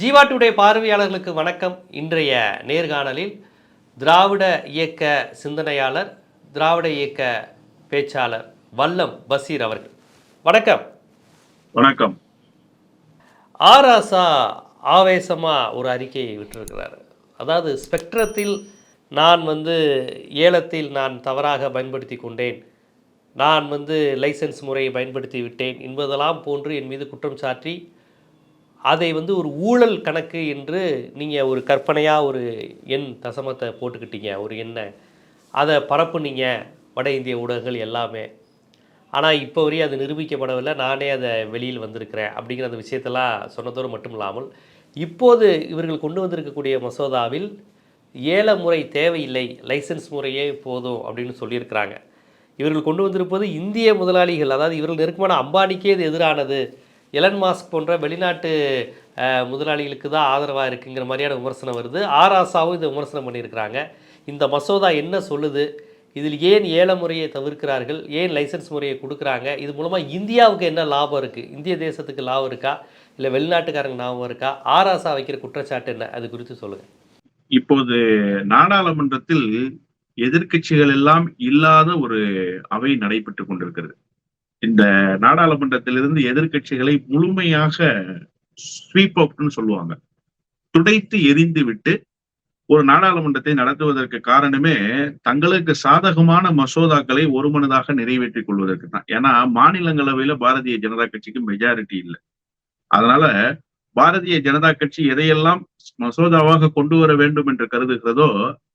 Jeeva today பார்வையாளர்களுக்கு வணக்கம். இன்றைய நேர்காணலில் திராவிட இயக்க சிந்தனையாளர் திராவிட இயக்க பேச்சாளர் வல்லம் பசீர் அவர்கள். வணக்கம். வணக்கம். ஆராசா ஆவேசமாக ஒரு அறிக்கையை விட்டிருக்கிறார். அதாவது ஸ்பெக்ட்ரத்தில் நான் வந்து ஏலத்தில் நான் தவறாக பயன்படுத்தி கொண்டேன். நான் வந்து லைசென்ஸ் முறையை பயன்படுத்தி விட்டேன் என்பதெல்லாம் போன்று என் மீது குற்றம் சாட்டி அதை வந்து ஒரு ஊழல் கணக்கு என்று நீங்கள் ஒரு கற்பனையாக ஒரு எண் தசமத்தை போட்டுக்கிட்டீங்க ஒரு எண்ணை. அதை பரப்புனீங்க வட இந்திய ஊடகங்கள் எல்லாமே. ஆனால் இப்போ வரையும் அது நிரூபிக்கப்படவில்லை. நானே அதை வெளியில் வந்திருக்கிறேன் அப்படிங்கிற அந்த விஷயத்தெல்லாம் சொன்னதோடு மட்டும் இல்லாமல் இப்போது இவர்கள் கொண்டு வந்திருக்கக்கூடிய மசோதாவில் ஏல முறை தேவையில்லை லைசன்ஸ் முறையே போதும் அப்படின்னு சொல்லியிருக்கிறாங்க. இவர்கள் கொண்டு வந்திருப்பது இந்திய முதலாளிகள் அதாவது இவர்கள் நெருக்கமான அம்பானிக்கே இது எதிரானது. எலன் மாஸ்க் போன்ற வெளிநாட்டு முதலாளிகளுக்கு தான் ஆதரவாக இருக்குங்கிற மாதிரியான விமர்சனம் வருது. ஆராசாவும் இதை விமர்சனம் பண்ணியிருக்கிறாங்க. இந்த மசோதா என்ன சொல்லுது? இதில் ஏன் ஏல முறையை தவிர்க்கிறார்கள்? ஏன் லைசன்ஸ் முறையை கொடுக்குறாங்க? இது மூலமாக இந்தியாவுக்கு என்ன லாபம் இருக்குது இந்திய தேசத்துக்கு லாபம் இருக்கா? இல்லை வெளிநாட்டுக்காரங்க லாபம் இருக்கா? ஆராசா வைக்கிற குற்றச்சாட்டு என்ன? அது குறித்து சொல்லுங்கள் இப்போது நாடாளுமன்றத்தில் எதிர்க்கட்சிகள் எல்லாம் இல்லாத ஒரு அவை நடைபெற்றுக் கொண்டிருக்கிறது. இந்த நாடாளுமன்றத்திலிருந்து எதிர்க்கட்சிகளை முழுமையாக ஸ்வீப் அவுட்னு சொல்லுவாங்க. துடைத்து எரிந்து விட்டு ஒரு நாடாளுமன்றத்தை நடத்துவதற்கு காரணமே தங்களுக்கு சாதகமான மசோதாக்களை ஒருமனதாக நிறைவேற்றிக் கொள்வதற்கு தான். ஏன்னா மாநிலங்களவையில பாரதிய ஜனதா கட்சிக்கு மெஜாரிட்டி இல்லை. அதனால பாரதிய ஜனதா கட்சி எதையெல்லாம் மசோதாவாக கொண்டு வர வேண்டும் என்று கருதுகிறதோ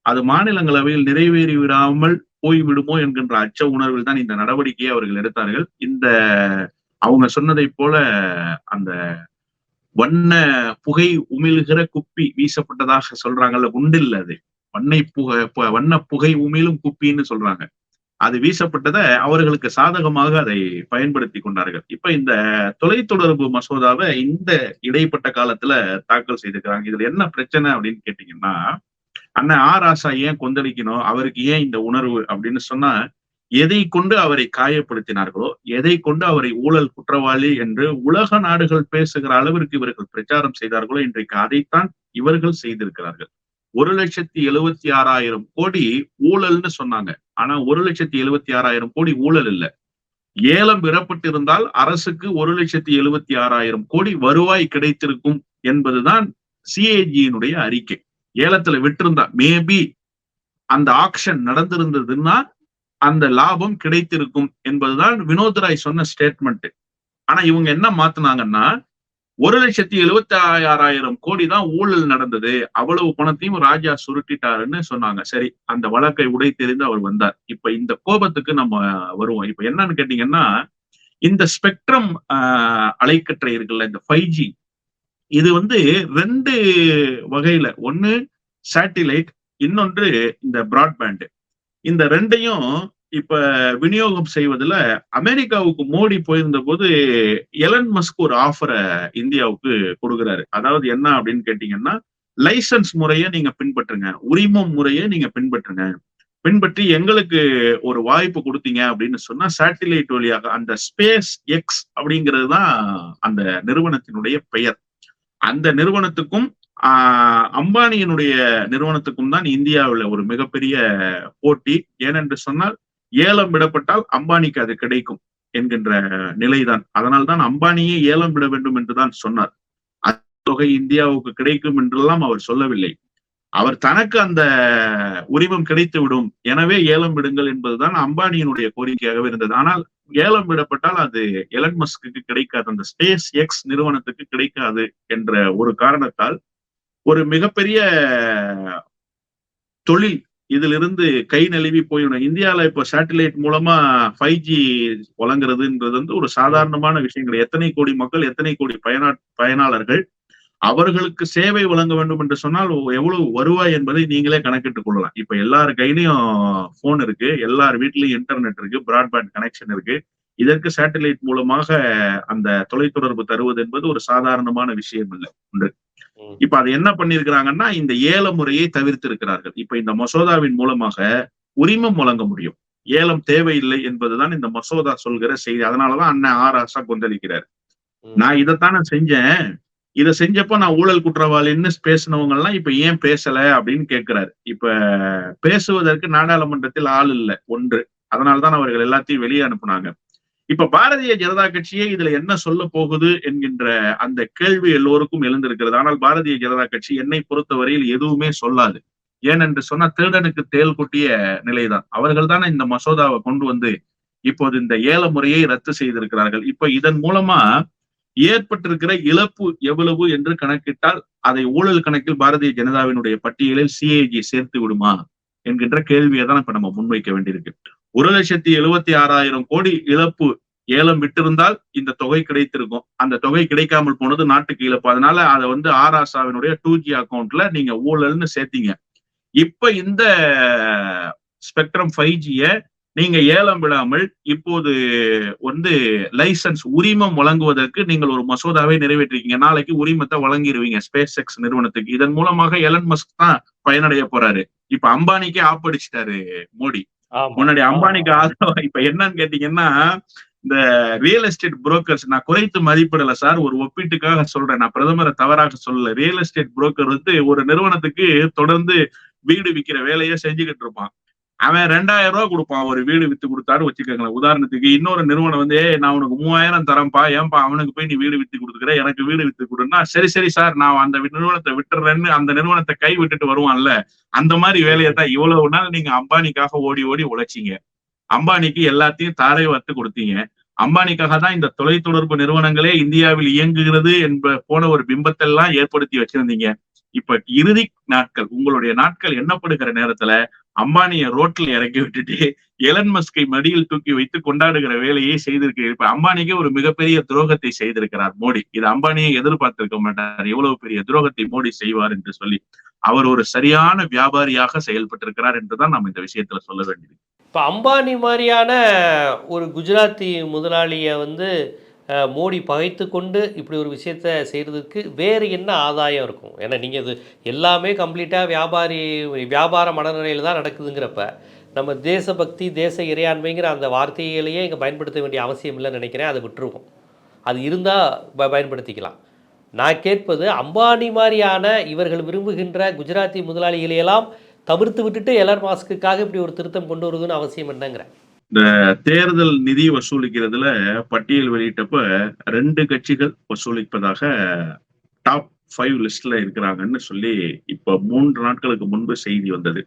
அது மாநிலங்களவையில் நிறைவேறி விடாமல் போய்விடுமோ என்கின்ற அச்ச உணர்வில் தான் இந்த நடவடிக்கையை அவர்கள் எடுத்தார்கள். இந்த அவங்க சொன்னதை போல அந்த வண்ண புகை உமிழ்கிற குப்பி வீசப்பட்டதாக சொல்றாங்கல்ல உண்டில்ல அது. வண்ணை புகை வண்ண புகை உமிழும் குப்பின்னு சொல்றாங்க. அது வீசப்பட்டதை அவர்களுக்கு சாதகமாக அதை பயன்படுத்தி கொண்டார்கள். இப்ப இந்த தொலைத்தொடர்பு மசோதாவை இந்த இடைப்பட்ட காலத்துல தாக்கல் செய்திருக்கிறாங்க. இதுல என்ன பிரச்சனை அப்படின்னு கேட்டீங்கன்னா அண்ணன் ஆ ராசா ஏன் கொந்தளிக்கணும்? அவருக்கு ஏன் இந்த உணர்வு? அப்படின்னு சொன்னா எதை கொண்டு அவரை காயப்படுத்தினார்களோ எதை கொண்டு அவரை ஊழல் குற்றவாளி என்று உலக நாடுகள் பேசுகிற அளவிற்கு இவர்கள் பிரச்சாரம் செய்தார்களோ இன்றைக்கு அதைத்தான் இவர்கள் செய்திருக்கிறார்கள். ஒரு லட்சத்தி எழுவத்தி ஆறாயிரம் கோடி ஊழல்னு சொன்னாங்க. ஆனா ஒரு லட்சத்தி எழுவத்தி ஆறாயிரம் கோடி ஊழல் இல்ல. ஏலம் பெறப்பட்டிருந்தால் அரசுக்கு ஒரு லட்சத்தி எழுவத்தி ஆறாயிரம் கோடி வருவாய் கிடைத்திருக்கும் என்பதுதான் சிஏஜியினுடைய அறிக்கை. ஏலத்துல விட்டிருந்தா மேபி அந்த ஆக்ஷன் நடந்திருந்ததுன்னா அந்த லாபம் கிடைத்திருக்கும் என்பதுதான் வினோத் ராய் சொன்ன ஸ்டேட்மெண்ட் ஆனா இவங்க என்ன மாத்துனாங்கன்னா ஒரு லட்சத்தி எழுபத்தி ஆறாயிரம் கோடி தான் ஊழல் நடந்தது. அவ்வளவு பணத்தையும் ராஜா சுருட்டிட்டாருன்னு சொன்னாங்க. சரி அந்த வழக்கை உடை தெரிந்து அவர் வந்தார். இப்ப இந்த கோபத்துக்கு நம்ம வருவோம். இப்ப என்னன்னு கேட்டீங்கன்னா இந்த ஸ்பெக்ட்ரம் அலைக்கற்றை இருக்குல்ல இந்த ஃபைவ் ஜி இது வந்து ரெண்டு வகையில. ஒன்னு சேட்டிலைட் இன்னொன்று இந்த பிராட்பேண்ட் இந்த ரெண்டையும் இப்ப விநியோகம் செய்வதுல அமெரிக்காவுக்கு மோடி போயிருந்த போது எலன் மஸ்க் ஒரு ஆஃபரை இந்தியாவுக்கு கொடுக்குறாரு. அதாவது என்ன அப்படின்னு கேட்டீங்கன்னா லைசன்ஸ் முறையை நீங்க பின்பற்றுங்க. உரிமம் முறையை நீங்க பின்பற்றுங்க. பின்பற்றி எங்களுக்கு ஒரு வாய்ப்பு கொடுத்தீங்க அப்படின்னு சொன்னா சேட்டிலைட் வழியாக அந்த ஸ்பேஸ் எக்ஸ் அப்படிங்கிறது தான் அந்த நிறுவனத்தினுடைய பெயர். அந்த நிறுவனத்துக்கும் ஆஹ் அம்பானியினுடைய நிறுவனத்துக்கும் தான் இந்தியாவில் ஒரு மிகப்பெரிய போட்டி. ஏனென்று சொன்னால் ஏலம் விடப்பட்டால் அம்பானிக்கு அது கிடைக்கும் என்கின்ற நிலைதான். அதனால்தான் அம்பானியே ஏலம் விட வேண்டும் என்றுதான் சொன்னார். அத்தொகை தொகை இந்தியாவுக்கு கிடைக்கும் என்றெல்லாம் அவர் சொல்லவில்லை. அவர் தனக்கு அந்த உரிமம் கிடைத்து விடும் எனவே ஏலம் விடுங்கள் என்பதுதான் அம்பானியினுடைய கோரிக்கையாகவே இருந்தது. ஆனால் ஏலம் விடப்பட்டால் அது எலன் மஸ்க்கு கிடைக்காது. அந்த ஸ்பேஸ் எக்ஸ் நிறுவனத்துக்கு கிடைக்காது என்ற ஒரு காரணத்தால் ஒரு மிகப்பெரிய தொழில் இதிலிருந்து கை நழுவி போயிடும். இந்தியாவில் இப்போ சேட்டலைட் மூலமா ஃபைவ் ஜி வழங்குறதுன்றது வந்து ஒரு சாதாரணமான விஷயங்கள். எத்தனை கோடி மக்கள் எத்தனை கோடி பயனா பயனாளர்கள் அவர்களுக்கு சேவை வழங்க வேண்டும் என்று சொன்னால் எவ்வளவு வருவாய் என்பதை நீங்களே கணக்கிட்டுக் கொள்ளலாம். இப்ப எல்லார் கையிலயும் போன் இருக்கு எல்லார் வீட்லயும் இன்டர்நெட் இருக்கு பிராட்பேண்ட் கனெக்ஷன் இருக்கு. இதற்கு சேட்டலைட் மூலமாக அந்த தொலைத்தொடர்பு தருவது என்பது ஒரு சாதாரணமான விஷயம் இல்லை. உண்டு. இப்ப அது என்ன பண்ணிருக்கிறாங்கன்னா இந்த ஏல முறையை தவிர்த்து இருக்கிறார்கள். இப்ப இந்த மசோதாவின் மூலமாக உரிமம் வழங்க முடியும். ஏலம் தேவையில்லை என்பதுதான் இந்த மசோதா சொல்கிற செய்தி. அதனாலதான் அண்ணன் ஆர் ஆசா கொந்தளிக்கிறார். நான் இதைத்தானே செஞ்சேன். இதை செஞ்சப்ப நான் ஊழல் குற்றவாளின்னு பேசினவங்க எல்லாம் இப்ப ஏன் பேசல அப்படின்னு கேட்கிறாரு இப்ப பேசுவதற்கு நாடாளுமன்றத்தில் ஆள் இல்லை ஒன்று. அதனால்தான் அவர்கள் எல்லாத்தையும் வெளியே அனுப்புனாங்க. இப்ப பாரதிய ஜனதா கட்சியே இதுல என்ன சொல்ல போகுது என்கின்ற அந்த கேள்வி எல்லோருக்கும் எழுந்திருக்கிறது. ஆனால் பாரதிய ஜனதா கட்சி என்னை பொறுத்தவரையில் எதுவுமே சொல்லாது. ஏனென்று சொன்னா திருடனுக்கு தேல் கொட்டிய நிலைதான். அவர்கள் தானே இந்த மசோதாவை கொண்டு வந்து இப்போது இந்த ஏல முறையை ரத்து செய்திருக்கிறார்கள். இப்ப இதன் மூலமா ஏற்பட்டிருக்கிற இழப்பு எவ்வளவு என்று கணக்கிட்டால் அதை ஊழல் கணக்கில் பாரதிய ஜனதாவினுடைய பட்டியலில் சிஏஜி சேர்த்து விடுமா என்கின்ற கேள்வியை தான் இப்ப நம்ம முன்வைக்க வேண்டியிருக்கு. ஒரு லட்சத்தி எழுபத்தி ஆறாயிரம் கோடி இழப்பு ஏலம் விட்டிருந்தால் இந்த தொகை கிடைத்திருக்கும். அந்த தொகை கிடைக்காமல் போனது நாட்டுக்கு இழப்பு. அதனால அதை வந்து ஆராசாவினுடைய டூ ஜி அக்கௌண்ட்ல நீங்க ஊழல்னு சேர்த்தீங்க. இப்ப இந்த ஸ்பெக்ட்ரம் ஃபைவ் ஜிய நீங்க ஏலம் விடாமல் இப்போது வந்து லைசன்ஸ் உரிமம் வழங்குவதற்கு நீங்கள் ஒரு மசோதாவை நிறைவேற்றிருக்கீங்க. நாளைக்கு உரிமத்தை வழங்கிடுவீங்க ஸ்பேஸ் எக்ஸ் நிறுவனத்துக்கு. இதன் மூலமாக எலன் மஸ்க் தான் பயனடைய போறாரு. இப்ப அம்பானிக்கே ஆப்படிச்சிட்டாரு மோடி. முன்னாடி அம்பானிக்கு ஆதரவா இப்ப என்னன்னு கேட்டீங்கன்னா இந்த ரியல் எஸ்டேட் புரோக்கர்ஸ் நான் குறைத்து மதிப்பிடல சார் ஒரு ஒப்பீட்டுக்காக சொல்றேன். நான் பிரதமரை தவறாக சொல்லல. ரியல் எஸ்டேட் புரோக்கர் வந்து ஒரு நிறுவனத்துக்கு தொடர்ந்து வீடு விற்கிற வேலையை செஞ்சுக்கிட்டு இருப்பான். அவன் ரெண்டாயிரம் ரூபாய் கொடுப்பான் ஒரு வீடு வித்து கொடுத்தாரு வச்சுக்கோங்களேன். உதாரணத்துக்கு இன்னொரு நிறுவனம் வந்து நான் உனக்கு மூவாயிரம் தரேன்ப்பா ஏன்பா அவனுக்கு போய் நீ வீடு வித்து கொடுத்துக்கிற? எனக்கு வீடு வித்து கொடுன்னா சரி சரி சார் நான் அந்த நிறுவனத்தை விட்டுறேன்னு அந்த நிறுவனத்தை கை விட்டுட்டு வருவான்ல அந்த மாதிரி வேலையை தான் இவ்வளவு நாள் நீங்க அம்பானிக்காக ஓடி ஓடி உழைச்சீங்க. அம்பானிக்கு எல்லாத்தையும் தாரை வார்த்து கொடுத்தீங்க. அம்பானிக்காக தான் இந்த தொலைத்தொடர்பு நிறுவனங்களே இந்தியாவில் இயங்குகிறது என்ப போன ஒரு பிம்பத்தெல்லாம் ஏற்படுத்தி வச்சிருந்தீங்க. இப்ப இறுதி நாட்கள் உங்களுடைய நாட்கள் எண்ணப்படுகிற நேரத்துல அம்பானிய ரோட்ல இறக்கி விட்டுட்டு எலன் மஸ்கை மடியில் தூக்கி வைத்து கொண்டாடுகிற வேலையை செய்திருக்கிறார். இப்ப அம்பானிக்கு ஒரு மிகப்பெரிய துரோகத்தை செய்திருக்கிறார் மோடி. இது அம்பானியை எதிர்பார்த்திருக்க மாட்டார். எவ்வளவு பெரிய துரோகத்தை மோடி செய்வார் என்று சொல்லி அவர் ஒரு சரியான வியாபாரியாக செயல்பட்டிருக்கிறார் என்றுதான் நாம் இந்த விஷயத்துல சொல்ல வேண்டியது. இப்ப அம்பானி மாதிரியான ஒரு குஜராத்தி முதலாளியை வந்து மோடி பகைத்து கொண்டு இப்படி ஒரு விஷயத்த செய்கிறதுக்கு வேறு என்ன ஆதாயம் இருக்கும்? ஏன்னா நீங்கள் இது எல்லாமே கம்ப்ளீட்டாக வியாபாரி வியாபார மனநிலையில் தான் நடக்குதுங்கிறப்ப நம்ம தேசபக்தி தேச இறையாண்மைங்கிற அந்த வார்த்தைகளையே இங்கே பயன்படுத்த வேண்டிய அவசியம் இல்லைன்னு நினைக்கிறேன். அதை விட்டுருவோம். அது இருந்தால் ப பயன்படுத்திக்கலாம். நான் கேட்பது அம்பானி மாதிரியான இவர்கள் விரும்புகின்ற குஜராத்தி முதலாளிகளையெல்லாம் தவிர்த்து விட்டுட்டு எலர் மாஸ்க்குக்காக இப்படி ஒரு திருத்தம் கொண்டு வருதுன்னு அவசியம் என்னங்கிறேன் இந்த தேர்தல் நிதி வசூலிக்கிறதுல பட்டியல் வெளியிட்டப்ப ரெண்டு கட்சிகள் வசூலிப்பதாக டாப் ஃபைவ் லிஸ்ட்ல இருக்கிறாங்கன்னு சொல்லி இப்ப மூன்று நாட்களுக்கு முன்பு செய்தி வந்தது.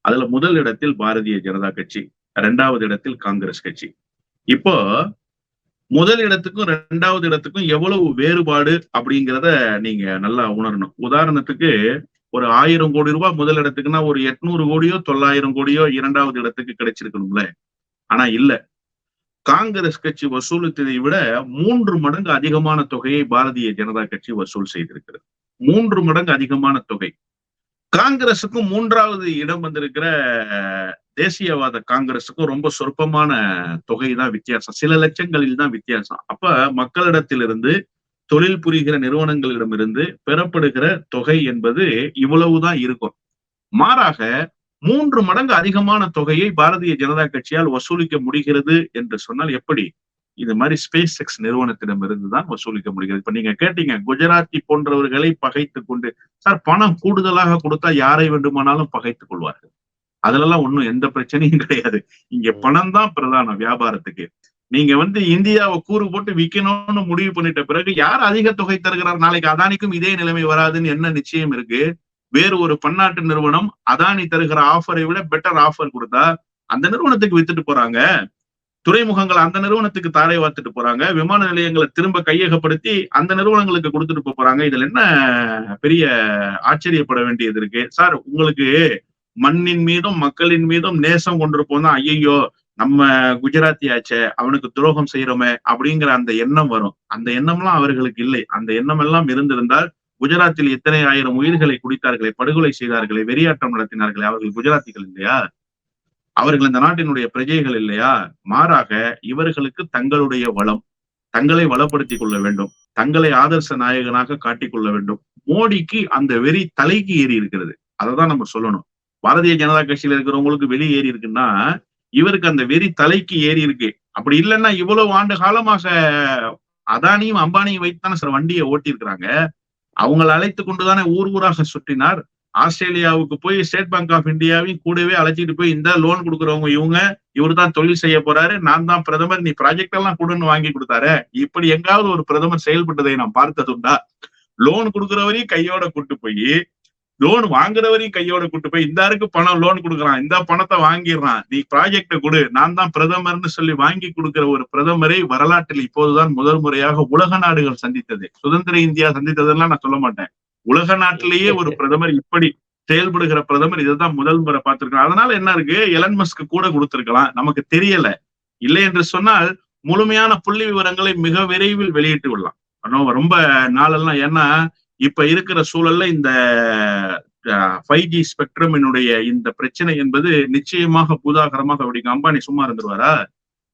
அதுல முதல் இடத்தில் பாரதிய ஜனதா கட்சி இரண்டாவது இடத்தில் காங்கிரஸ் கட்சி. இப்போ முதல் இடத்துக்கும் இரண்டாவது இடத்துக்கும் எவ்வளவு வேறுபாடு அப்படிங்கிறத நீங்க நல்லா உணரணும். உதாரணத்துக்கு ஒரு ஆயிரம் கோடி ரூபாய் முதல் இடத்துக்குன்னா ஒரு எட்நூறு கோடியோ தொள்ளாயிரம் கோடியோ இரண்டாவது இடத்துக்கு கிடைச்சிருக்கணும்ல. ஆனா இல்ல. காங்கிரஸ் கட்சி வசூலித்ததை விட மூன்று மடங்கு அதிகமான தொகையை பாரதிய ஜனதா கட்சி வசூல் செய்திருக்கிறது. மூன்று மடங்கு அதிகமான தொகை. காங்கிரசுக்கும் மூன்றாவது இடம் வந்திருக்கிற தேசியவாத காங்கிரசுக்கும் ரொம்ப சொற்பமான தொகை தான் வித்தியாசம். சில லட்சங்களில் தான் வித்தியாசம். அப்ப மக்களிடத்திலிருந்து தொழில் புரிகிற நிறுவனங்களிடமிருந்து பெறப்படுகிற தொகை என்பது இவ்வளவுதான் இருக்கும். மாறாக மூன்று மடங்கு அதிகமான தொகையை பாரதிய ஜனதா கட்சியால் வசூலிக்க முடிகிறது என்று சொன்னால் எப்படி? இது மாதிரி ஸ்பேஸ் எக்ஸ் நிறுவனத்திடமிருந்து தான் வசூலிக்க முடிகிறது. இப்ப நீங்க கேட்டீங்க குஜராத்தி போன்றவர்களை பகைத்து கொண்டு சார் பணம் கூடுதலாக கொடுத்தா யாரை வேண்டுமானாலும் பகைத்துக் கொள்வார்கள். அதுலலாம் ஒன்றும் எந்த பிரச்சனையும் கிடையாது. இங்க பணம் தான் பிரதானம் வியாபாரத்துக்கு. நீங்க வந்து இந்தியாவை கூறு போட்டு விக்கணும்னு முடிவு பண்ணிட்ட பிறகு யார் அதிக தொகை தருகிறார்? நாளைக்கு அதானிக்கும் இதே நிலைமை வராதுன்னு என்ன நிச்சயம் இருக்கு? வேறு ஒரு பன்னாட்டு நிறுவனம் அதானி தருகிற ஆஃபரை விட பெட்டர் ஆஃபர் கொடுத்தா அந்த நிறுவனத்துக்கு வித்துட்டு போறாங்க. துறைமுகங்கள் அந்த நிறுவனத்துக்கு தாரை வாத்துட்டு போறாங்க. விமான நிலையங்களை திரும்ப கையகப்படுத்தி அந்த நிறுவனங்களுக்கு கொடுத்துட்டு போறாங்க. இதுல என்ன பெரிய ஆச்சரியப்பட வேண்டியது இருக்கு. சார் உங்களுக்கு மண்ணின் மீதும் மக்களின் மீதும் நேசம் கொண்டிருப்போம் தான். ஐயோ நம்ம குஜராத்தி ஆச்சே அவனுக்கு துரோகம் செய்யறோமே அப்படிங்கிற அந்த எண்ணம் வரும். அந்த எண்ணம்லாம் அவர்களுக்கு இல்லை. அந்த எண்ணம் எல்லாம் இருந்திருந்தால் குஜராத்தில் எத்தனை ஆயிரம் உயிர்களை குடித்தார்களே படுகொலை செய்தார்களே வெறியாட்டம் நடத்தினார்களே அவர்கள் குஜராத்திகள் இல்லையா? அவர்கள் இந்த நாட்டினுடைய பிரஜைகள் இல்லையா? மாறாக இவர்களுக்கு தங்களுடைய வளம் தங்களை வளப்படுத்திக் கொள்ள வேண்டும் தங்களை ஆதர்ச நாயகனாக காட்டிக்கொள்ள வேண்டும். மோடிக்கு அந்த வெறி தலைக்கு ஏறி இருக்கிறது. அததான் நம்ம சொல்லணும். பாரதிய ஜனதா கட்சியில இருக்கிறவங்களுக்கு வெளி ஏறி இருக்குன்னா இவருக்கு அந்த வெறி தலைக்கு ஏறி இருக்கு. அப்படி இல்லைன்னா இவ்வளவு ஆண்டு காலமாக அதானியும் அம்பானியும் வைத்துதானே சில வண்டியை ஓட்டி இருக்கிறாங்க அவங்களை அழைத்து கொண்டுதானே ஊர் ஊராக சுற்றினார். ஆஸ்திரேலியாவுக்கு போய் ஸ்டேட் பேங்க் ஆஃப் இந்தியாவையும் கூடவே அழைச்சிட்டு போய் இந்த லோன் கொடுக்குறவங்க இவங்க இவர் தான் தொழில் செய்ய போறாரு. நான் தான் பிரதமர். நீ ப்ராஜெக்ட் எல்லாம் கொடுன்னு வாங்கி கொடுத்தாரு. இப்படி எங்காவது ஒரு பிரதமர் செயல்பட்டதை நான் பார்த்ததுண்டா? லோன் கொடுக்குறவரையும் கையோட கூட்டு போய் லோன் வாங்குறவரையும் கையோட கூட்டு போய் இந்தாருக்கு பணம் லோன் கொடுக்குறான் இந்த பணத்தை வாங்கிடுறான் நீ ப்ராஜெக்ட கொடு. நான் தான் பிரதமர்னு சொல்லி வாங்கி கொடுக்கிற ஒரு பிரதமரை வரலாற்றில் இப்போதுதான் முதல் முறையாக உலக நாடுகள் சந்தித்தது. சுதந்திர இந்தியா சந்தித்ததெல்லாம் நான் சொல்ல மாட்டேன். உலக நாட்டிலேயே ஒரு பிரதமர் இப்படி செயல்படுகிற பிரதமர் இதுதான் முதல் முறை பார்த்திருக்கோம் அதனால என்ன இருக்கு? எலன் மஸ்க்கு கூட கொடுத்திருக்கலாம். நமக்கு தெரியல. இல்லை என்று சொன்னால் முழுமையான புள்ளி விவரங்களை மிக விரைவில் வெளியிட்டு விடலாம். ரொம்ப நாளெல்லாம் ஏன்னா இப்ப இருக்கிற சூழல்ல இந்த ஃபைவ் ஜி ஸ்பெக்ட்ரமினுடைய இந்த பிரச்சனை என்பது நிச்சயமாக பூதாகரமாக அப்படிங்க அம்பானி சும்மா இருந்துருவாரா?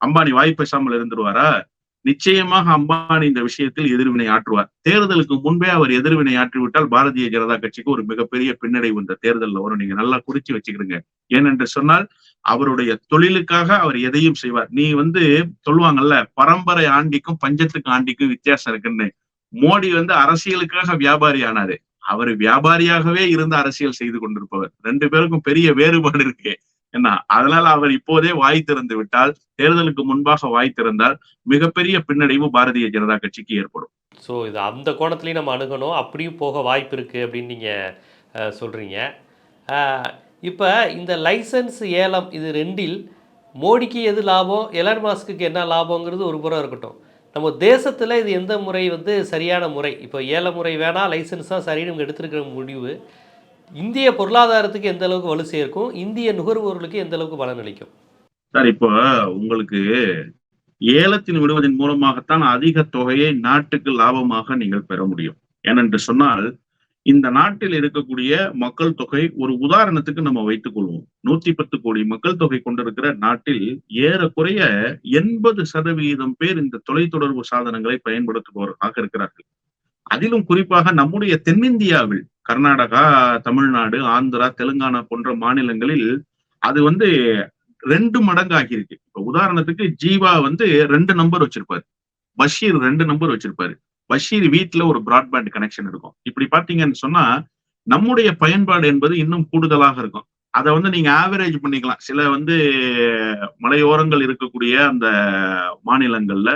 அம்பானி வாய் பேசாமல் இருந்துருவாரா? நிச்சயமாக அம்பானி இந்த விஷயத்தில் எதிர்வினை ஆற்றுவார். தேர்தலுக்கு முன்பே அவர் எதிர்வினை ஆற்றிவிட்டால் பாரதிய ஜனதா கட்சிக்கு ஒரு மிகப்பெரிய பின்னடைவு இந்த தேர்தலில் வரும். நீங்க நல்லா குறிச்சு வச்சுக்கிடுங்க. ஏனென்று சொன்னால் அவருடைய தொழிலுக்காக அவர் எதையும் செய்வார். நீ வந்து சொல்லுவாங்கல்ல பரம்பரை ஆண்டிக்கும் பஞ்சத்துக்கு ஆண்டிக்கும் வித்தியாசம் இருக்குன்னு. மோடி வந்து அரசியலுக்காக வியாபாரி ஆனாரு அவர் வியாபாரியாகவே இருந்து அரசியல் செய்து கொண்டிருப்பவர். ரெண்டு பேருக்கும் பெரிய வேறுபாடு இருக்கு. என்ன அதனால அவர் இப்போதே வாய் திறந்து விட்டால் தேர்தலுக்கு முன்பாக வாய் திறந்தால் மிகப்பெரிய பின்னடைவு பாரதிய ஜனதா கட்சிக்கு ஏற்படும். ஸோ இது அந்த கோணத்துலையும் நம்ம அணுகணும். அப்படியும் போக வாய்ப்பு இருக்கு அப்படின்னு நீங்க சொல்றீங்க. இப்போ இந்த லைசன்ஸ் ஏலம் இது ரெண்டில் மோடிக்கு எது லாபம் எலன் மாஸ்க்கு என்ன லாபங்கிறது ஒரு புறம் இருக்கட்டும். நம்ம தேசத்தில் இது எந்த முறை வந்து சரியான முறை? இப்போ ஏல முறை வேணால் லைசன்ஸ் தான் சரின்னு இவங்க எடுத்திருக்கிற முடிவு. இந்திய பொருளாதாரத்துக்கு எந்த அளவுக்கு வலு சேர்க்கும்? இந்திய நுகர்வோர்களுக்கு எந்த அளவுக்கு பலனளிக்கும் சார் இப்போ உங்களுக்கு ஏலத்தின் விடுவதன் மூலமாகத்தான் அதிக தொகையை நாட்டுக்கு லாபமாக நீங்கள் பெற முடியும். ஏனென்று சொன்னால் இந்த நாட்டில் இருக்கக்கூடிய மக்கள் தொகை ஒரு உதாரணத்துக்கு நம்ம வைத்துக் கொள்வோம். நூத்தி பத்து கோடி மக்கள் தொகை கொண்டிருக்கிற நாட்டில் ஏறக்குறைய எண்பது சதவீதம் பேர் இந்த தொலைத்தொடர்பு சாதனங்களை பயன்படுத்துபவர்களாக இருக்கிறார்கள். அதிலும் குறிப்பாக நம்முடைய தென்னிந்தியாவில் கர்நாடகா தமிழ்நாடு ஆந்திரா தெலுங்கானா போன்ற மாநிலங்களில் அது வந்து ரெண்டு மடங்கு ஆகியிருக்கு இப்ப உதாரணத்துக்கு ஜீவா வந்து ரெண்டு நம்பர் வச்சிருப்பாரு. பஷீர் ரெண்டு நம்பர் வச்சிருப்பாரு. பஷீர் வீட்டுல ஒரு பிராட்பேண்ட் கனெக்ஷன் இருக்கும். இப்படி பாத்தீங்கன்னு சொன்னா நம்முடைய பயன்பாடு என்பது இன்னும் கூடுதலாக இருக்கும். அதை வந்து நீங்க ஆவரேஜ் பண்ணிக்கலாம். சில வந்து மலையோரங்கள் இருக்கக்கூடிய அந்த மாநிலங்கள்ல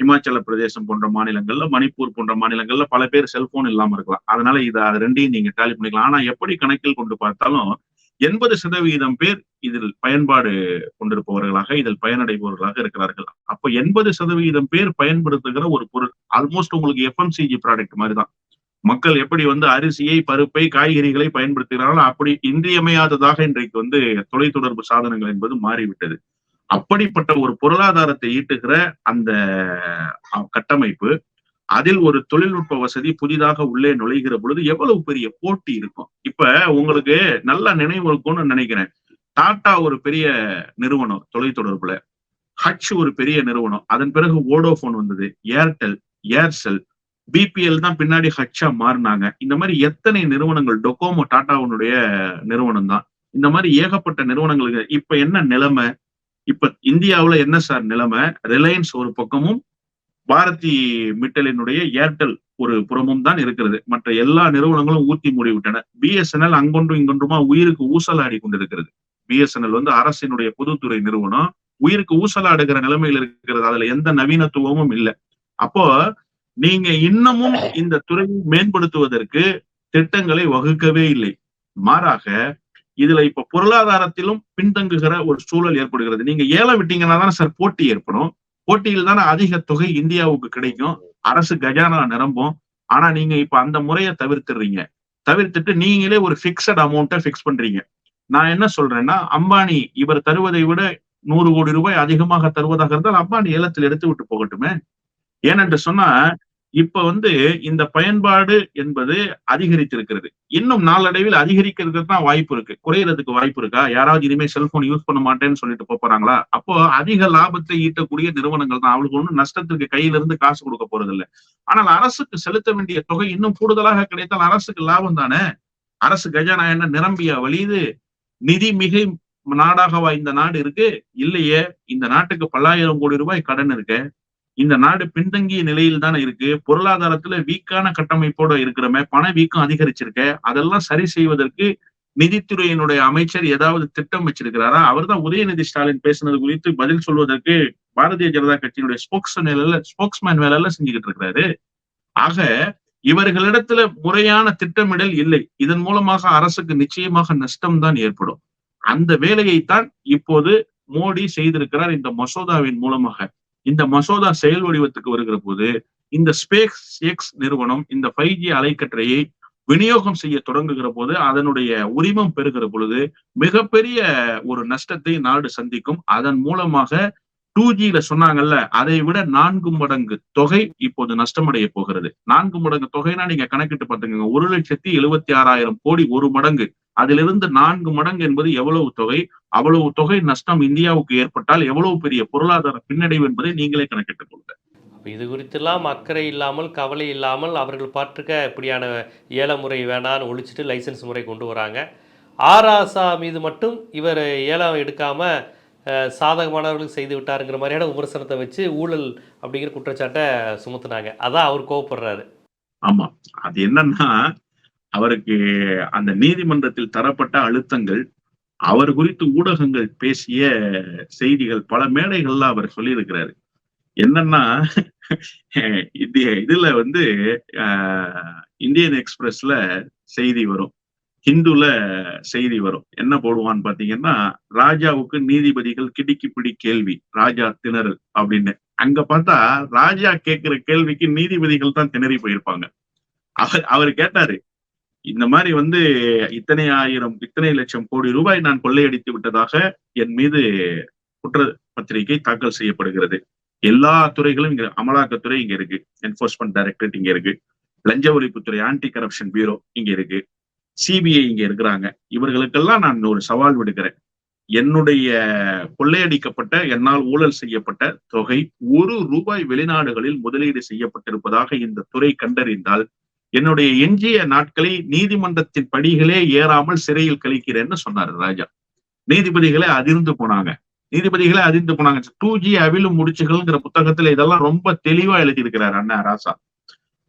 இமாச்சல பிரதேசம் போன்ற மாநிலங்கள்ல மணிப்பூர் போன்ற மாநிலங்கள்ல பல பேர் செல்போன் இல்லாம இருக்கலாம். அதனால இதை ரெண்டையும் நீங்க டேலி பண்ணிக்கலாம். ஆனா எப்படி கணக்கில் கொண்டு பார்த்தாலும் எண்பது சதவீதம் பேர் இதில் பயன்பாடு கொண்டிருப்பவர்களாக இதில் பயனடைபவர்களாக இருக்கிறார்கள். அப்ப எண்பது சதவீதம் பேர் பயன்படுத்துகிற ஒரு பொருள் ஆல்மோஸ்ட் உங்களுக்கு எஃப்எம்சிஜி ப்ராடக்ட் மாதிரி தான் மக்கள் எப்படி வந்து அரிசியை பருப்பை காய்கறிகளை பயன்படுத்துகிறார்களோ அப்படி இன்றியமையாததாக இன்றைக்கு வந்து தொலைத்தொடர்பு சாதனங்கள் என்பது மாறிவிட்டது. அப்படிப்பட்ட ஒரு பொருளாதாரத்தை ஈட்டுகிற அந்த கட்டமைப்பு அதில் ஒரு தொழில்நுட்ப வசதி புதிதாக உள்ளே நுழைகிற பொழுது எவ்வளவு பெரிய போட்டி இருக்கும். இப்ப உங்களுக்கு நல்ல நினைவு இருக்கும்னு நினைக்கிறேன். டாடா ஒரு பெரிய நிறுவனம் தொலைத்தொடர்புல ஹச் ஒரு பெரிய நிறுவனம். அதன் பிறகு ஓடோபோன் வந்தது. ஏர்டெல் ஏர்செல் பிபிஎல் தான் பின்னாடி ஹச்சா மாறினாங்க. இந்த மாதிரி எத்தனை நிறுவனங்கள் டொக்கோமோ டாட்டாவுடைய நிறுவனம் தான். இந்த மாதிரி ஏகப்பட்ட நிறுவனங்களுக்கு இப்ப என்ன நிலைமை? இப்ப இந்தியாவுல என்ன சார் நிலைமை? ரிலையன்ஸ் ஒரு பக்கமும் பாரதி மிட்டலினுடைய ஏர்டெல் ஒரு புறமும் தான் இருக்கிறது. மற்ற எல்லா நிறுவனங்களும் ஊத்தி மூடிவிட்டன. பிஎஸ்என்எல் அங்கொன்றும் இங்கொன்றுமா உயிருக்கு ஊசலாடி கொண்டிருக்கிறது. பிஎஸ்என்எல் வந்து அரசினுடைய பொதுத்துறை நிறுவனம். உயிருக்கு ஊசலாடுகிற நிலைமையில் இருக்கிறது. அதுல எந்த நவீனத்துவமும் இல்லை. அப்போ நீங்க இன்னமும் இந்த துறையை மேம்படுத்துவதற்கு திட்டங்களை வகுக்கவே இல்லை. மாறாக இதுல இப்ப பொருளாதாரத்திலும் பின்தங்குகிற ஒரு சூழல் ஏற்படுகிறது. நீங்க ஏல விட்டீங்கன்னா தானே சார் போட்டி ஏற்படும். போட்டியில் தானே அதிக தொகை இந்தியாவுக்கு கிடைக்கும். அரசு கஜானா நிரம்பும். ஆனா நீங்க இப்ப அந்த முறையை தவிர்த்துறீங்க தவிர்த்துட்டு நீங்களே ஒரு பிக்சட் அமௌண்ட்டை பிக்ஸ் பண்றீங்க. நான் என்ன சொல்றேன்னா அம்பானி இவர் தருவதை விட நூறு கோடி ரூபாய் அதிகமாக தருவதாக இருந்தால் அம்பானி ஏலத்தில் எடுத்து விட்டு போகட்டுமே. ஏனென்று சொன்னா இப்ப வந்து இந்த பயன்பாடு என்பது அதிகரித்திருக்கிறது. இன்னும் நாளடைவில் அதிகரிக்கிறதுக்கு தான் வாய்ப்பு இருக்கு. குறையறதுக்கு வாய்ப்பு இருக்கா? யாராவது இனிமே செல்போன் யூஸ் பண்ண மாட்டேன்னு சொல்லிட்டு போறாங்களா? அப்போ அதிக லாபத்தை ஈட்டக்கூடிய நிறுவனங்கள் தான். அவளுக்கு ஒன்றும் நஷ்டத்துக்கு கையில இருந்து காசு கொடுக்க போறது இல்லை ஆனால் அரசுக்கு செலுத்த வேண்டிய தொகை இன்னும் கூடுதலாக கிடைத்தால் அரசுக்கு லாபம் தானே? அரசு கஜானா என்ன நிரம்பிய வழியுது? நிதி மிகை நாடாகவா இந்த நாடு இருக்கு. இல்லையே இந்த நாட்டுக்கு பல்லாயிரம் கோடி ரூபாய் கடன் இருக்கு. இந்த நாடு பின்தங்கிய நிலையில் தானே இருக்கு? பொருளாதாரத்துல வீக்கான கட்டமைப்போட இருக்கிறமே. பண வீக்கம் அதிகரிச்சிருக்க. அதெல்லாம் சரி செய்வதற்கு நிதித்துறையினுடைய அமைச்சர் ஏதாவது திட்டம் வச்சிருக்கிறாரா? அவர்தான் உதயநிதி ஸ்டாலின் பேசினது குறித்து பதில் சொல்வதற்கு பாரதிய ஜனதா கட்சியினுடைய ஸ்போக்ஸ்மேன் வேலை ஸ்போக்ஸ்மேன் வேலை எல்லாம் செஞ்சுக்கிட்டு இருக்கிறாரு. ஆக இவர்களிடத்துல முறையான திட்டமிடல் இல்லை. இதன் மூலமாக அரசுக்கு நிச்சயமாக நஷ்டம் தான் ஏற்படும். அந்த வேலையைத்தான் இப்போது மோடி செய்திருக்கிறார் இந்த மசோதாவின் மூலமாக. இந்த மசோதா செயல் வடிவத்துக்கு வருகிற போது இந்த ஸ்பேஸ் எக்ஸ் நிறுவனம் இந்த ஃபைவ் ஜி அலைக்கற்றையை விநியோகம் செய்ய தொடங்குகிற போது அதனுடைய உரிமம் பெறுகிற பொழுது மிகப்பெரிய ஒரு நஷ்டத்தை நாடு சந்திக்கும். அதன் மூலமாக டூ ஜியில சொன்னாங்கல்ல அதை விட நான்கு மடங்கு தொகை இப்போது நஷ்டமடைய போகிறது. நான்கு மடங்கு தொகைனா நீங்க கணக்கிட்டு பார்த்துக்கோங்க. ஒரு லட்சத்தி எழுபத்தி ஆறாயிரம் கோடி ஒரு மடங்கு. அதிலிருந்து நான்கு மடங்கு என்பது எவ்வளவு தொகை? அவ்வளவு தொகை நஷ்டம் இந்தியாவுக்கு ஏற்பட்டால் எவ்வளவு பெரிய பொருளாதார பின்னடைவு என்பதை நீங்களே கணக்கிட்டுக் கொள்ளுங்க. இது குறித்தெல்லாம் அக்கறை இல்லாமல் கவலை இல்லாமல் அவர்கள் பாட்டுக்க இப்படியான ஏல முறை வேணான்னு ஒழிச்சிட்டு லைசன்ஸ் முறை கொண்டு வராங்க. ஆராசா மீது மட்டும் இவர் ஏலம் எடுக்காமல் சாதகமானவர்களுக்கு செய்து விட்டாருங்கிற மாதிரியான விமர்சனத்தை வச்சு ஊழல் அப்படிங்கிற குற்றச்சாட்டை சுமத்துனாங்க. அதான் அவர் கோவப்படுறாரு. ஆமா. அது என்னன்னா அவருக்கு அந்த நீதிமன்றத்தில் தரப்பட்ட அழுத்தங்கள் அவர் குறித்து ஊடகங்கள் பேசிய செய்திகள் பல மேடைகள்ல அவர் சொல்லியிருக்கிறாரு. என்னன்னா இது இதுல வந்து இந்தியன் எக்ஸ்பிரஸ்ல செய்தி வரும். ஹிந்துல செய்தி வரும். என்ன போடுவான்னு பாத்தீங்கன்னா ராஜாவுக்கு நீதிபதிகள் கிடுக்கி பிடி கேள்வி ராஜா திணறல் அப்படின்னு. அங்க பார்த்தா ராஜா கேட்கிற கேள்விக்கு நீதிபதிகள் தான் திணறி போயிருப்பாங்க. அவர் அவர் கேட்டாரு இந்த மாதிரி வந்து இத்தனை ஆயிரம் இத்தனை லட்சம் கோடி ரூபாய் நான் கொள்ளையடித்து விட்டதாக என் மீது குற்ற பத்திரிகை தாக்கல் செய்யப்படுகிறது. எல்லா துறைகளும் இங்க அமலாக்கத்துறை இங்க இருக்கு. என்போர்ஸ்மெண்ட் டைரக்டரேட் இங்க இருக்கு. லஞ்ச ஒழிப்புத்துறை ஆன்டி கரப்ஷன் பியூரோ இங்க இருக்கு. சிபிஐ இங்க இருக்கிறாங்க. இவர்களுக்கெல்லாம் நான் ஒரு சவால் விடுக்கிறேன். என்னுடைய கொள்ளையடிக்கப்பட்ட என்னால் ஊழல் செய்யப்பட்ட தொகை ஒரு ரூபாய் வெளிநாடுகளில் முதலீடு செய்யப்பட்டிருப்பதாக இந்த துறை கண்டறிந்தால் என்னுடைய எஞ்சிய நாட்களை நீதிமன்றத்தின் படிகளே ஏறாமல் சிறையில் கழிக்கிறேன்னு சொன்னார் ராஜா. நீதிபதிகளே அதிர்ந்து போனாங்க. நீதிபதிகளே அதிர்ந்து போனாங்க. டூ ஜி அவிலும் முடிச்சுகள்ங்கிற புத்தகத்துல இதெல்லாம் ரொம்ப தெளிவா எழுதியிருக்கிறார் அண்ணா ராசா.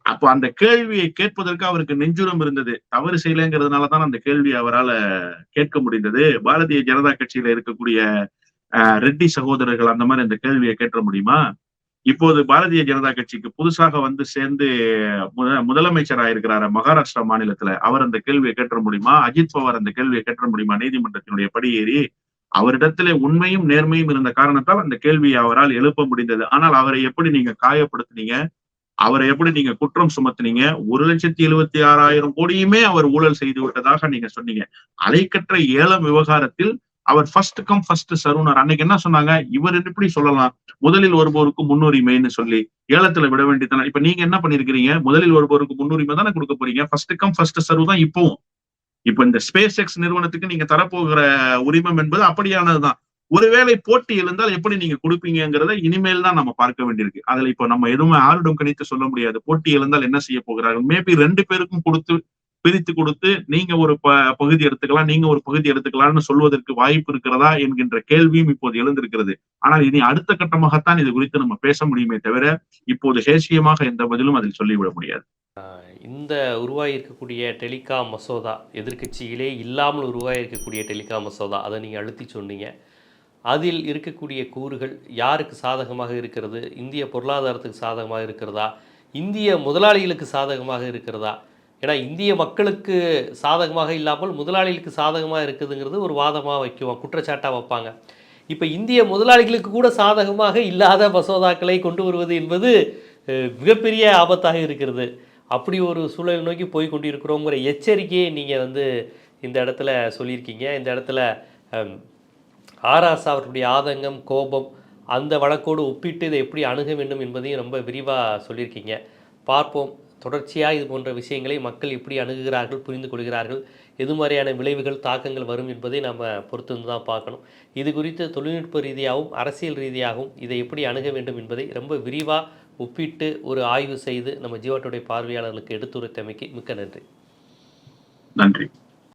அப்போ அந்த கேள்வியை கேட்பதற்கு அவருக்கு நெஞ்சுரம் இருந்தது. தவறு செய்யலைங்கிறதுனாலதான் அந்த கேள்வியை அவரால் கேட்க முடிந்தது. பாரதிய ஜனதா கட்சியில இருக்கக்கூடிய ரெட்டி சகோதரர்கள் அந்த மாதிரி அந்த கேள்வியை கேட்ட முடியுமா? இப்போது பாரதிய ஜனதா கட்சிக்கு புதுசாக வந்து சேர்ந்து முத- முதலமைச்சராக இருக்கிறாரு மகாராஷ்டிரா மாநிலத்துல. அவர் அந்த கேள்வியை கேட்ட முடியுமா? அஜித் பவார் அந்த கேள்வியை கேட்ட முடியுமா? நீதிமன்றத்தினுடைய படியேறி அவரிடத்திலே உண்மையும் நேர்மையும் இருந்த காரணத்தால் அந்த கேள்வியை அவரால் எழுப்ப முடிந்தது. ஆனால் அவரை எப்படி நீங்க காயப்படுத்துனீங்க? அவரை எப்படி நீங்க குற்றம் சுமத்துனீங்க? ஒரு லட்சத்தி எழுபத்தி ஆறாயிரம் கோடியுமே அவர் ஊழல் செய்து விட்டதாக நீங்க சொன்னீங்க. அலைக்கற்ற ஏலம் விவகாரத்தில் அவர் ஃபர்ஸ்ட் கம் ஃபர்ஸ்ட் சருணர் அன்னைக்கு என்ன சொன்னாங்க? இவர் எப்படி சொல்லலாம்? முதலில் வருபவருக்கு முன்னுரிமைன்னு சொல்லி ஏலத்துல விட வேண்டியதான இப்ப நீங்க என்ன பண்ணிருக்கிறீங்க? முதலில் வருபவருக்கு முன்னுரிமை தானே கொடுக்க போறீங்க. ஃபர்ஸ்ட் கம் ஃபர்ஸ்ட் சர்வ் தான் இப்பவும். இப்ப இந்த ஸ்பேஸ் எக்ஸ் நிறுவனத்துக்கு நீங்க தரப்போகிற உரிமம் என்பது அப்படியானதுதான். ஒருவேளை போட்டி எழுந்தால் எப்படி நீங்க கொடுப்பீங்கங்கிறத இனிமேல் தான் நம்ம பார்க்க வேண்டியிருக்கு. அதுல இப்போ நம்ம எதுவுமே ஆருடம் கணித்து சொல்ல முடியாது. போட்டி எழுந்தால் என்ன செய்ய போகிறார்கள்? மேபி ரெண்டு பேருக்கும் கொடுத்து பிரித்து கொடுத்து நீங்க ஒரு ப பகுதி எடுத்துக்கலாம் நீங்க ஒரு பகுதி எடுத்துக்கலாம்னு சொல்வதற்கு வாய்ப்பு இருக்கிறதா என்கின்ற கேள்வியும் இப்போது எழுந்திருக்கிறது. ஆனால் இனி அடுத்த கட்டமாகத்தான் இது குறித்து நம்ம பேச முடியுமே தவிர இப்போது சேசியமாக எந்த பதிலும் அதில் சொல்லிவிட முடியாது. இந்த உருவாகியிருக்கக்கூடிய டெலிகாம் மசோதா எதிர்க்கட்சியிலே இல்லாமல் உருவாகியிருக்கக்கூடிய டெலிகாம் மசோதா அதை நீங்கள் அழுத்தி சொன்னீங்க. அதில் இருக்கக்கூடிய கூறுகள் யாருக்கு சாதகமாக இருக்கிறது? இந்திய பொருளாதாரத்துக்கு சாதகமாக இருக்கிறதா? இந்திய முதலாளிகளுக்கு சாதகமாக இருக்கிறதா? ஏன்னா இந்திய மக்களுக்கு சாதகமாக இல்லாமல் முதலாளிகளுக்கு சாதகமாக இருக்குதுங்கிறது ஒரு வாதமாக வைக்குவோம் குற்றச்சாட்டாக வைப்பாங்க. இப்போ இந்திய முதலாளிகளுக்கு கூட சாதகமாக இல்லாத மசோதாக்களை கொண்டு வருவது என்பது மிகப்பெரிய ஆபத்தாக இருக்கிறது. அப்படி ஒரு சூழலை நோக்கி போய் கொண்டிருக்கிறோங்கிற எச்சரிக்கையை நீங்கள் வந்து இந்த இடத்துல சொல்லியிருக்கீங்க. இந்த இடத்துல ஆராசா அவர்களுடைய ஆதங்கம் கோபம் அந்த வழக்கோடு ஒப்பிட்டு இதை எப்படி அணுக வேண்டும் என்பதையும் ரொம்ப விரிவாக சொல்லியிருக்கீங்க. பார்ப்போம். தொடர்ச்சியாக இது போன்ற விஷயங்களை மக்கள் எப்படி அணுகுகிறார்கள் புரிந்து கொள்கிறார்கள் எது மாதிரியான விளைவுகள் தாக்கங்கள் வரும் என்பதை நம்ம பொறுத்து வந்து தான் பார்க்கணும். இது குறித்து தொழில்நுட்ப ரீதியாகவும் அரசியல் ரீதியாகவும் இதை எப்படி அணுக வேண்டும் என்பதை ரொம்ப விரிவாக ஒப்பிட்டு ஒரு ஆய்வு செய்து நம்ம ஜீவாட்டுடைய பார்வையாளர்களுக்கு எடுத்துரைத்தமைக்கு மிக்க நன்றி. நன்றி.